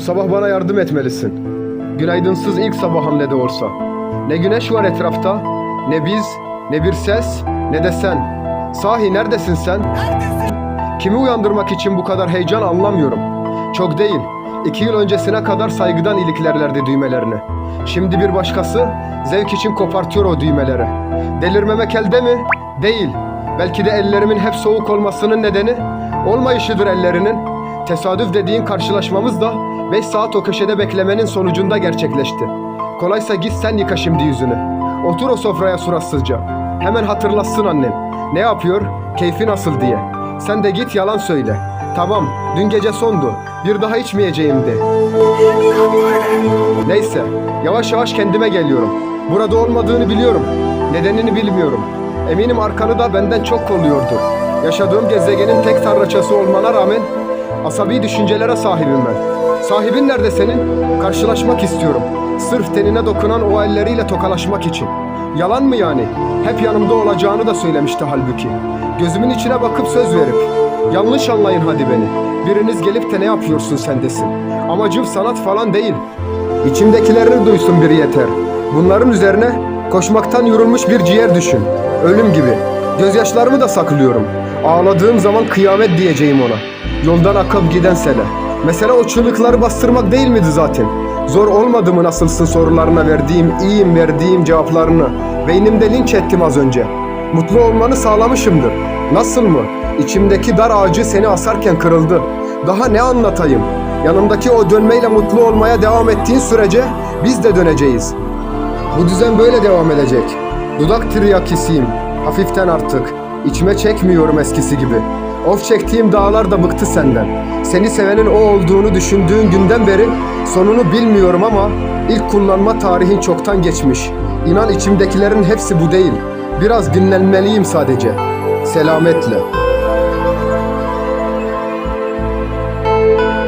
sabah bana yardım etmelisin. Günaydınsız ilk sabah hamlede olsa. Ne güneş var etrafta, ne biz, ne bir ses, ne de sen. Sahi neredesin sen? Kimi uyandırmak için bu kadar heyecan anlamıyorum. Çok değil. İki yıl öncesine kadar saygıdan iliklerlerdi düğmelerini. Şimdi bir başkası zevk için kopartıyor o düğmeleri. Delirmemek elde mi? Değil. Belki de ellerimin hep soğuk olmasının nedeni olmayışıdır ellerinin. Tesadüf dediğin karşılaşmamız da 5 saat o köşede beklemenin sonucunda gerçekleşti. Kolaysa git sen yıka şimdi yüzünü. Otur o sofraya suratsızca. Hemen hatırlatsın annen. Ne yapıyor? Keyfi nasıl diye. Sen de git yalan söyle. Tamam, dün gece sondu. Bir daha içmeyeceğim de. Neyse, yavaş yavaş kendime geliyorum. Burada olmadığını biliyorum. Nedenini bilmiyorum. Eminim arkanı da benden çok kolluyordur. Yaşadığım gezegenin tek tanrıçası olmana rağmen asabi düşüncelere sahibim ben. Sahibin nerede senin? Karşılaşmak istiyorum. Sırf tenine dokunan o elleriyle tokalaşmak için. Yalan mı yani? Hep yanımda olacağını da söylemişti halbuki. Gözümün içine bakıp söz verip. Yanlış anlayın hadi beni. Biriniz gelip de ne yapıyorsun sen desin. Amacım sanat falan değil. İçimdekilerini duysun biri yeter. Bunların üzerine koşmaktan yorulmuş bir ciğer düşün. Ölüm gibi. Gözyaşlarımı da saklıyorum. Ağladığım zaman kıyamet diyeceğim ona. Yoldan akıp giden sele. Mesele o çığlıkları bastırmak değil miydi zaten? Zor olmadı mı nasılsın sorularına verdiğim, iyiyim verdiğim cevaplarını? Beynimde linç ettim az önce. Mutlu olmanı sağlamışımdır. Nasıl mı? İçimdeki dar ağacı seni asarken kırıldı. Daha ne anlatayım? Yanımdaki o dönmeyle mutlu olmaya devam ettiğin sürece biz de döneceğiz. Bu düzen böyle devam edecek. Dudak tiryakisiyim. Hafiften artık. İçime çekmiyorum eskisi gibi. Of çektiğim dağlar da bıktı senden. Seni sevenin o olduğunu düşündüğün günden beri sonunu bilmiyorum ama ilk kullanma tarihin çoktan geçmiş. İnan içimdekilerin hepsi bu değil. Biraz dinlenmeliyim sadece. Selametle.